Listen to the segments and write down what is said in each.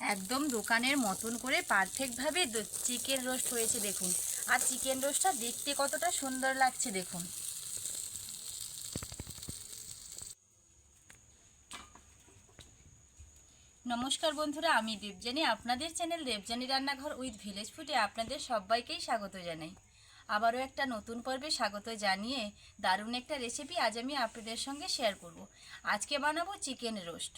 একদম দোকানের মতন করে পারফেক্টভাবে চিকেন রোস্ট হয়েছে দেখুন। আর চিকেন রোস্টটা দেখতে কতটা সুন্দর লাগছে দেখুন। নমস্কার বন্ধুরা, আমি দেবজানি আপনাদের চ্যানেল দেবজানি রান্নাঘর উইথ ভিলেজ ফুডে আপনাদের সবাইকেই স্বাগত জানাই। আবারও একটা নতুন পর্বে স্বাগত জানিয়ে দারুণ একটা রেসিপি আজ আমি আপনাদের সঙ্গে শেয়ার করব। আজকে বানাবো চিকেন রোস্ট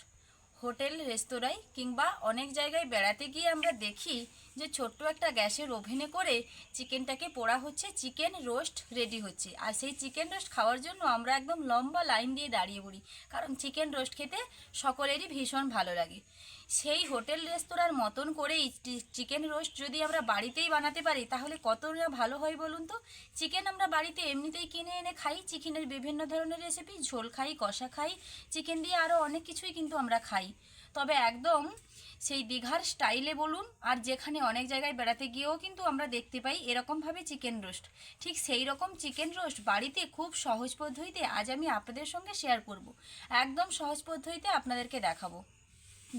হোটেল রেস্তোরাঁয় কিংবা অনেক জায়গায় বেড়াতে গিয়ে আমরা দেখি যে ছোট্ট একটা গ্যাসের ওভেনে করে চিকেনটাকে পোড়া হচ্ছে, চিকেন রোস্ট রেডি হচ্ছে। আর সেই চিকেন রোস্ট খাওয়ার জন্য আমরা একদম লম্বা লাইন দিয়ে দাঁড়িয়ে পড়ি, কারণ চিকেন রোস্ট খেতে সকলেরই ভীষণ ভালো লাগে। সেই হোটেল রেস্তোরাঁর মতন করে চিকেন রোস্ট যদি আমরা বাড়িতেই বানাতে পারি, তাহলে কত ভালো হয় বলুন তো? চিকেন আমরা বাড়িতে এমনিতেই কিনে এনে খাই, চিকেনের বিভিন্ন ধরনের রেসিপি ঝোল খাই, কষা খাই, চিকেন দিয়ে আরও অনেক কিছুই কিন্তু আমরা খাই। তবে একদম সেই দীঘার স্টাইলে বলুন, আর যেখানে অনেক জায়গায় বেড়াতে গিয়েও কিন্তু আমরা দেখতে পাই এরকমভাবে চিকেন রোস্ট। ঠিক সেই রকম চিকেন রোস্ট বাড়িতে খুব সহজ পদ্ধতিতে আজ আমি আপনাদের সঙ্গে শেয়ার করব। একদম সহজ পদ্ধতিতে আপনাদেরকে দেখাবো।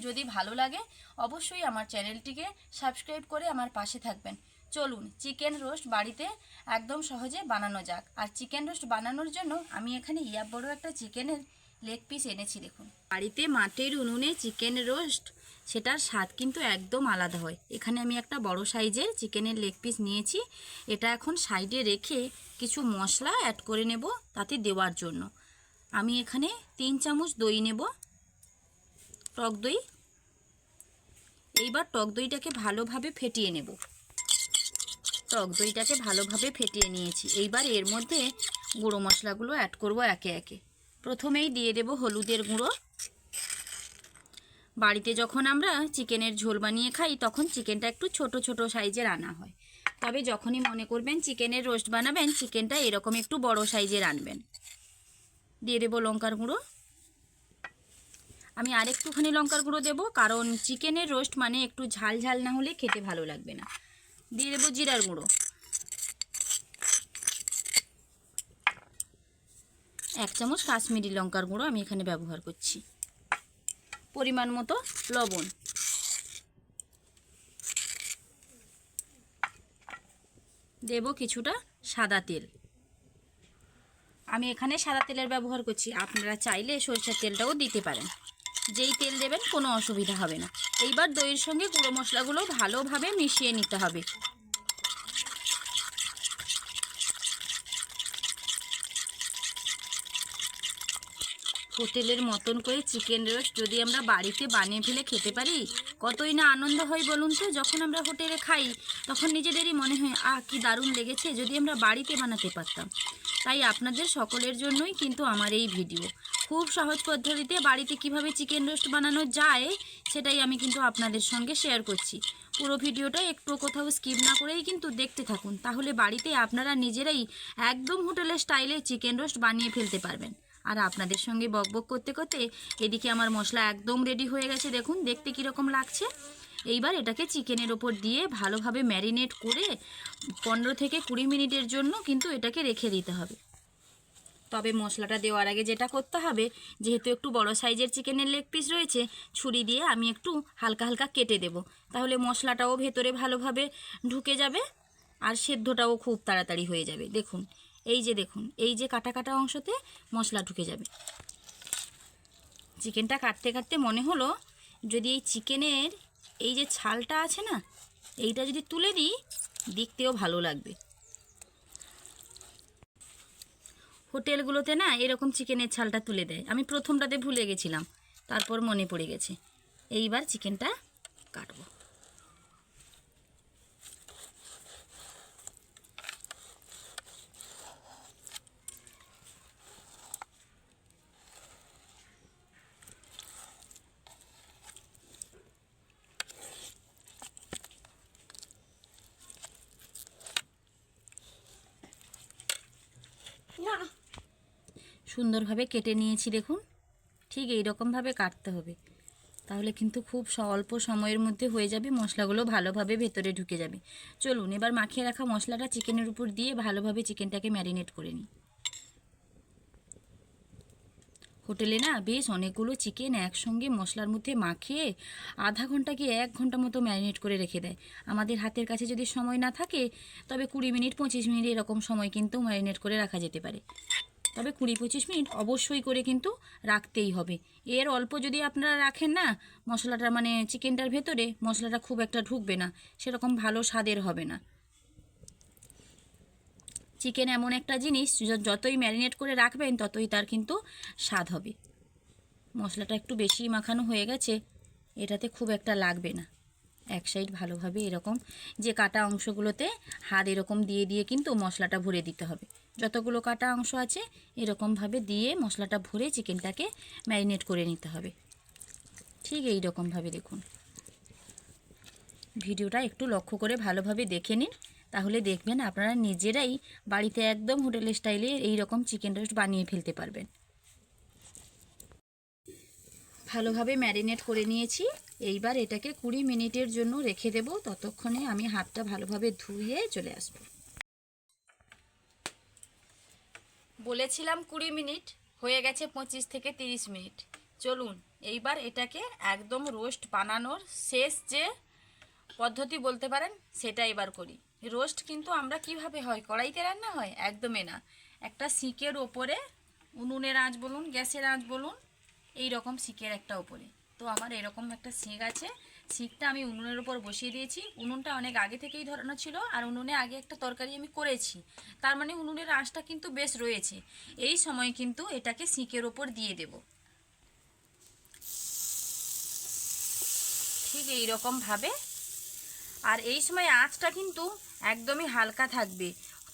যদি ভালো লাগে, অবশ্যই আমার চ্যানেলটিকে সাবস্ক্রাইব করে আমার পাশে থাকবেন। চলুন, চিকেন রোস্ট বাড়িতে একদম সহজে বানানো যাক। আর চিকেন রোস্ট বানানোর জন্য আমি এখানে ইয়া বড় একটা চিকেনের লেগ পিস এনেছি, দেখুন। বাড়িতে মাটির উনুনে চিকেন রোস্ট সেটার স্বাদ কিন্তু একদম আলাদা হয়। এখানে আমি একটা বড় সাইজের চিকেনের লেগ পিস নিয়েছি। এটা এখন সাইডে রেখে কিছু মশলা অ্যাড করে নেব তাতে দেওয়ার জন্য। আমি এখানে তিন চামচ দই নেব, টক দই। এইবার টক দইটাকে ভালোভাবে ফেটিয়ে নেব। টক দইটাকে ভালোভাবে ফেটিয়ে নিয়েছি। এইবার এর মধ্যে গুঁড়ো মশলাগুলো অ্যাড করব একে একে। প্রথমেই দিয়ে দেব হলুদের গুঁড়ো। বাড়িতে যখন আমরা চিকেনের ঝোল বানিয়ে খাই, তখন চিকেনটা একটু ছোট ছোট সাইজের আনা হয়। তবে যখনই মনে করবেন চিকেনের রোস্ট বানাবেন, চিকেনটা এরকম একটু বড় সাইজের আনবেন। দিয়ে দেবো লঙ্কার গুঁড়ো। আমি আরেকটুখানি লঙ্কার গুঁড়ো দেবো, কারণ চিকেনের রোস্ট মানে একটু ঝাল ঝাল না হলে খেতে ভালো লাগবে না। দিয়ে দেবো জিরার গুঁড়ো। এক চামচ কাশ্মীরি লঙ্কার গুঁড়ো আমি এখানে ব্যবহার করছি। পরিমাণ মতো লবণ। দেব কিছুটা সাদা তেল। আমি এখানে সাদা তেলের ব্যবহার করছি। আপনারা চাইলে সরষের তেলটাও দিতে পারেন। যেই তেল দেবেন কোনো অসুবিধা হবে না। এইবার দইয়ের সঙ্গে গুঁড়ো মশলাগুলো ভালোভাবে মিশিয়ে নিতে হবে। হোটেলের মতন করে চিকেন রোস্ট যদি আমরা বাড়িতে বানিয়ে ফেলে খেতে পারি, কতই না আনন্দ হয় বলুন তো? যখন আমরা হোটেলে খাই, তখন নিজেদেরই মনে হয়, আহ, কি দারুণ লেগেছে যদি আমরা বাড়িতে বানাতে পারতাম। তাই আপনাদের সকলের জন্যই কিন্তু আমার এই ভিডিও। খুব সহজ পদ্ধতিতে বাড়িতে কীভাবে চিকেন রোস্ট বানানো যায়, সেটাই আমি কিন্তু আপনাদের সঙ্গে শেয়ার করছি। পুরো ভিডিওটা একটু কোথাও স্কিপ না করেই কিন্তু দেখতে থাকুন। তাহলে বাড়িতে আপনারা নিজেরাই একদম হোটেলের স্টাইলে চিকেন রোস্ট বানিয়ে ফেলতে পারবেন। আর আপনাদের সঙ্গে বকবক করতে করতে এদিকে আমার মশলা একদম রেডি হয়ে গেছে। দেখুন, দেখতে কীরকম লাগছে। এইবার এটাকে চিকেনের ওপর দিয়ে ভালোভাবে ম্যারিনেট করে পনেরো থেকে কুড়ি মিনিটের জন্য কিন্তু এটাকে রেখে দিতে হবে। তবে মশলাটা দেওয়ার আগে যেটা করতে হবে, যেহেতু একটু বড় সাইজের চিকেনের লেগ পিস রয়েছে, ছুরি দিয়ে আমি একটু হালকা হালকা কেটে দেব। তাহলে মশলাটাও ভেতরে ভালোভাবে ঢুকে যাবে আর সেদ্ধটাও খুব তাড়াতাড়ি হয়ে যাবে। দেখুন এই যে দেখুন, এই যে কাটা কাটা অংশতে মশলা ঢুকে যাবে। চিকেনটা কাটতে কাটতে মনে হলো যদি এই চিকেনের এই যে ছালটা আছে না, এইটা যদি তুলে দিই, দেখতেও ভালো লাগবে। হোটেলগুলোতে না এরকম চিকেনের ছালটা তুলে দেয়। আমি প্রথমটাতে ভুলে গেছিলাম, তারপর মনে পড়ে গেছে। এইবার চিকেনটা কাটবো। সুন্দরভাবে কেটে নিয়েছি দেখুন। ঠিক এই রকমভাবে কাটতে হবে। তাহলে কিন্তু খুব অল্প সময়ের মধ্যে হয়ে যাবে, মশলাগুলো ভালোভাবে ভেতরে ঢুকে যাবে। চলুন, এবার মাখিয়ে রাখা মশলাটা চিকেনের উপর দিয়ে ভালোভাবে চিকেনটাকে ম্যারিনেট করে নিই। হোটেলে না বেশ অনেকগুলো চিকেন একসঙ্গে মশলার মধ্যে মাখিয়ে আধা ঘণ্টা কি এক ঘণ্টা মতো ম্যারিনেট করে রেখে দেয়। আমাদের হাতের কাছে যদি সময় না থাকে, তবে কুড়ি মিনিট, পঁচিশ মিনিট এরকম সময় কিন্তু ম্যারিনেট করে রাখা যেতে পারে। তবে কুড়ি পঁচিশ মিনিট অবশ্যই করে কিন্তু রাখতেই হবে। এর অল্প যদি আপনারা রাখেন না, মশলাটা মানে চিকেনটার ভেতরে মশলাটা খুব একটা ঢুকবে না, সেরকম ভালো স্বাদের হবে না। চিকেন এমন একটা জিনিস যতই ম্যারিনেট করে রাখবেন, ততই তার কিন্তু স্বাদ হবে। মশলাটা একটু বেশি মাখানো হয়ে গেছে, এটাতে খুব একটা লাগবে না। এক সাইড ভালোভাবে এরকম যে কাটা অংশগুলোতে হাত এরকম দিয়ে দিয়ে কিন্তু মশলাটা ভরে দিতে হবে। যতগুলো কাটা অংশ আছে, এরকমভাবে দিয়ে মশলাটা ভরে চিকেনটাকে ম্যারিনেট করে নিতে হবে। ঠিক এই রকমভাবে দেখুন। ভিডিওটা একটু লক্ষ্য করে ভালোভাবে দেখে নিন, তাহলে দেখবেন আপনারা নিজেরাই বাড়িতে একদম হোটেলের স্টাইলে এই রকম চিকেন রোস্ট বানিয়ে ফেলতে পারবেন। ভালোভাবে ম্যারিনেট করে নিয়েছি। এইবার এটাকে কুড়ি মিনিটের জন্য রেখে দেব। ততক্ষণে আমি হাতটা ভালোভাবে ধুয়ে চলে আসব। বলেছিলাম কুড়ি মিনিট, হয়ে গেছে পঁচিশ থেকে তিরিশ মিনিট। চলুন, এইবার এটাকে একদম রোস্ট বানানোর শেষ যে পদ্ধতি বলতে পারেন, সেটা এবার করি। রোস্ট কিন্তু আমরা কীভাবে হয়? কড়াইতে রান্না হয়? একদমই না। একটা সিকের ওপরে উনুনের আঁচ বলুন, গ্যাসের আঁচ বলুন এই রকম সিকের একটা ওপরে। তো আমার এরকম একটা সিক আছে সিকটা আমি উনুনের উপর বসিয়ে দিয়েছি। উনুনটা অনেক আগে থেকেই ধরানো ছিল আর উনুনে আগে একটা তরকারি আমি করেছি। তার মানে উনুনের আঁচটা কিন্তু বেশ রয়েছে। এই সময় কিন্তু এটাকে সিকের ওপর দিয়ে দেব। ঠিক এই রকম ভাবে আর এই সময় আঁচটা কিন্তু একদমই হালকা থাকবে।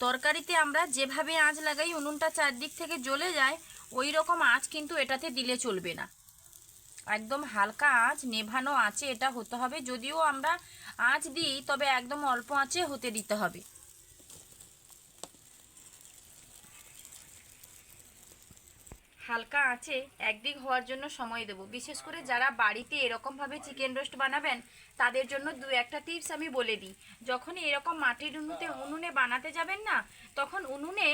তরকারিতে আমরা যেভাবে আঁচ লাগাই উনুনটা চারদিক থেকে জ্বলে যায় ওই রকম আঁচ কিন্তু এটাতে দিলে চলবে না। একদম হালকা আঁচ, নেভানো আঁচে এটা হতে হবে। যদিও আমরা আঁচ দিই, তবে একদম অল্প আঁচে হতে দিতে হবে। হালকা আঁচে একদিক হওয়ার জন্য সময় দেবো। বিশেষ করে যারা বাড়িতে এরকমভাবে চিকেন রোস্ট বানাবেন, তাদের জন্য দু একটা টিপস আমি বলে দিই। যখন এরকম মাটির উনুতে উনুনে বানাতে যাবেন না, তখন উনুনে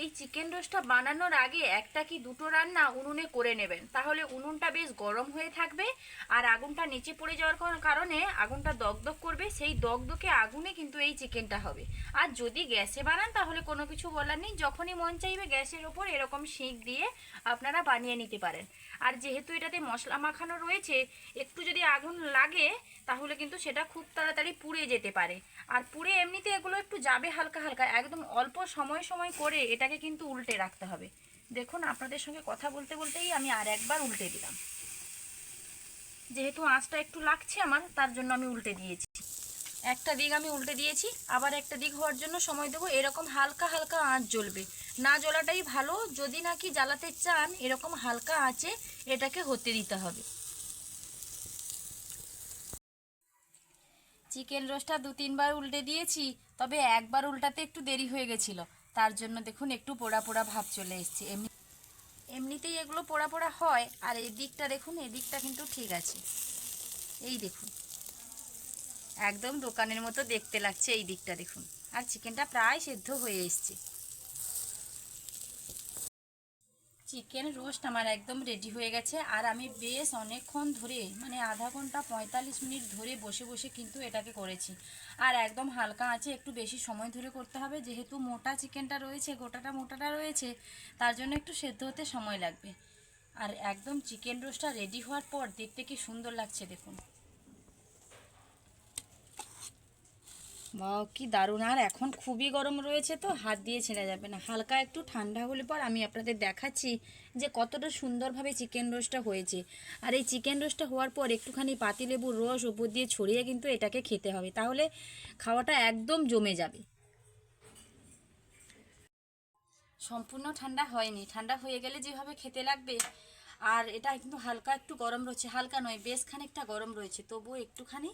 এই চিকেন রোস্টটা বানানোর আগে একটা কি দুটো রান্না উনুনে করে নেবেন। তাহলে উনুনটা বেশ গরম হয়ে থাকবে আর আগুনটা নিচে পড়ে যাওয়ার কারণে আগুনটা দগদগ করবে। সেই দগদগে আগুনে কিন্তু এই চিকেনটা হবে। আর যদি গ্যাসে বানান, তাহলে কোনো কিছু বলার নেই। যখনই মন চাইবে গ্যাসের ওপর এরকম শিক দিয়ে আপনারা বানিয়ে নিতে পারেন। আর যেহেতু এটাতে মশলা মাখানো রয়েছে, একটু যদি আগুন লাগে, তাহলে কিন্তু সেটা খুব তাড়াতাড়ি পুড়ে যেতে পারে। আর পুরে এমনিতে এগুলো একটু যাবে হালকা হালকা, একদম অল্প সময় সময় করে এটাকে কিন্তু উল্টে রাখতে হবে। দেখুন, আপনাদের সঙ্গে কথা বলতে বলতেই আমি আর একবার উল্টে দিলাম। যেহেতু আঁচটা একটু লাগছে আমার, তার জন্য আমি উল্টে দিয়েছি। একটা দিক আমি উল্টে দিয়েছি, আবার একটা দিক হওয়ার জন্য সময় দেবো। এরকম হালকা হালকা আঁচ জ্বলবে। না জ্বলাটাই ভালো, যদি নাকি জ্বালাতে চান, এরকম হালকা আঁচে এটাকে হতে দিতে হবে। চিকেন রোস্টটা দু তিনবার উল্টে দিয়েছি, তবে একবার উল্টাতে একটু দেরি হয়ে গেছিল। তার জন্য দেখুন একটু পোড়া পোড়া ভাব চলে এসছে। এমনি এমনিতেই এগুলো পোড়া পোড়া হয়, আর এদিকটা দিকটা দেখুন এদিকটা দিকটা কিন্তু ঠিক আছে। এই দেখুন। একদম দোকানের মতো দেখতে লাগছে এই দিকটা দেখুন। আর চিকেনটা প্রায় সেদ্ধ হয়ে এসছে। চিকেন রোস্ট আমার একদম রেডি হয়ে গেছে। আর আমি বেশ অনেকক্ষণ ধরে মানে আধা ঘণ্টা পঁয়তাল্লিশ মিনিট ধরে বসে বসে কিন্তু এটাকে করেছি। আর একদম হালকা আছে একটু বেশি সময় ধরে করতে হবে। যেহেতু মোটা চিকেনটা রয়েছে, গোটাটা মোটাটা রয়েছে, তার জন্য একটু সেদ্ধ হতে সময় লাগবে। আর একদম চিকেন রোস্টটা রেডি হওয়ার পর দেখতে কি সুন্দর লাগছে দেখুন। কি দারুণ। আর এখন খুবই গরম রয়েছে তো, হাত দিয়ে ছেড়ে যাবে না। হালকা একটু ঠান্ডা হলে পর আমি আপনাদের দেখাচ্ছি যে কতটা সুন্দরভাবে চিকেন রোস্টটা হয়েছে। আর এই চিকেন রোস্টটা হওয়ার পর একটুখানি পাতিলেবুর রস ওপর দিয়ে ছড়িয়ে কিন্তু এটাকে খেতে হবে। তাহলে খাওয়াটা একদম জমে যাবে। সম্পূর্ণ ঠান্ডা হয়নি। ঠান্ডা হয়ে গেলে যেভাবে খেতে লাগবে, আর এটা কিন্তু হালকা একটু গরম রয়েছে। হালকা নয়, বেশ খানিকটা গরম রয়েছে। তবুও একটুখানি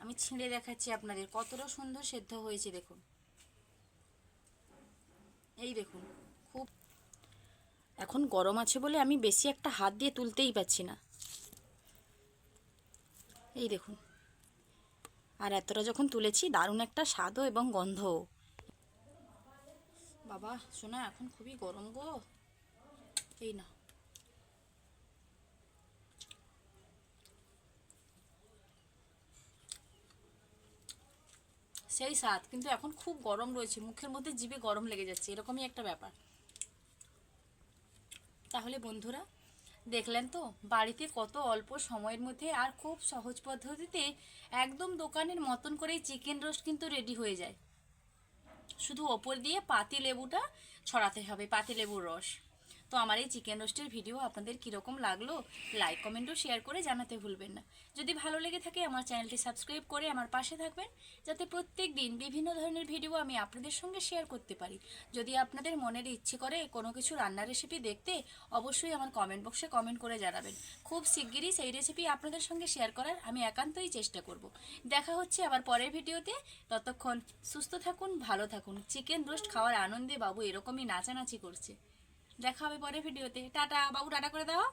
আমি ছিঁড়ে দেখাচ্ছি আপনাদের, কতটা সুন্দর সেদ্ধ হয়েছে দেখুন। এই দেখুন, খুব এখন গরম আছে বলে আমি বেশি একটা হাত দিয়ে তুলতেই পারছি না। এই দেখুন, আর এতটা যখন তুলেছি দারুণ একটা স্বাদও এবং গন্ধও। বাবা শোনা এখন খুবই গরম গো। এই না সেই স্বাদ, কিন্তু এখন খুব গরম রয়েছে, মুখের মধ্যে জিভে গরম লেগে যাচ্ছে, এরকমই একটা ব্যাপার। তাহলে বন্ধুরা, দেখলেন তো, বাড়িতে কত অল্প সময়ের মধ্যে আর খুব সহজ পদ্ধতিতে একদম দোকানের মতন করেই চিকেন রোস্ট কিন্তু রেডি হয়ে যায়। শুধু ওপর দিয়ে পাতি লেবুটা ছড়াতে হবে, পাতি লেবুর রস। তো আমার এই চিকেন রোস্টের ভিডিও আপনাদের কীরকম লাগল লাইক কমেন্টও শেয়ার করে জানাতে ভুলবেন না। যদি ভালো লেগে থাকে, আমার চ্যানেলটি সাবস্ক্রাইব করে আমার পাশে থাকবেন, যাতে প্রত্যেক দিন বিভিন্ন ধরনের ভিডিও আমি আপনাদের সঙ্গে শেয়ার করতে পারি। যদি আপনাদের মনের ইচ্ছে করে কোনো কিছু রান্নার রেসিপি দেখতে, অবশ্যই আমার কমেন্ট বক্সে কমেন্ট করে জানাবেন। খুব শিগগিরই সেই রেসিপি আপনাদের সঙ্গে শেয়ার করার আমি একান্তই চেষ্টা করব। দেখা হচ্ছে আবার পরের ভিডিওতে। ততক্ষণ সুস্থ থাকুন, ভালো থাকুন। চিকেন রোস্ট খাওয়ার আনন্দে বাবু এরকমই নাচানাচি করছে। দেখা হবে পরে ভিডিওতে। টাটা বাবু টাটা করে দাও।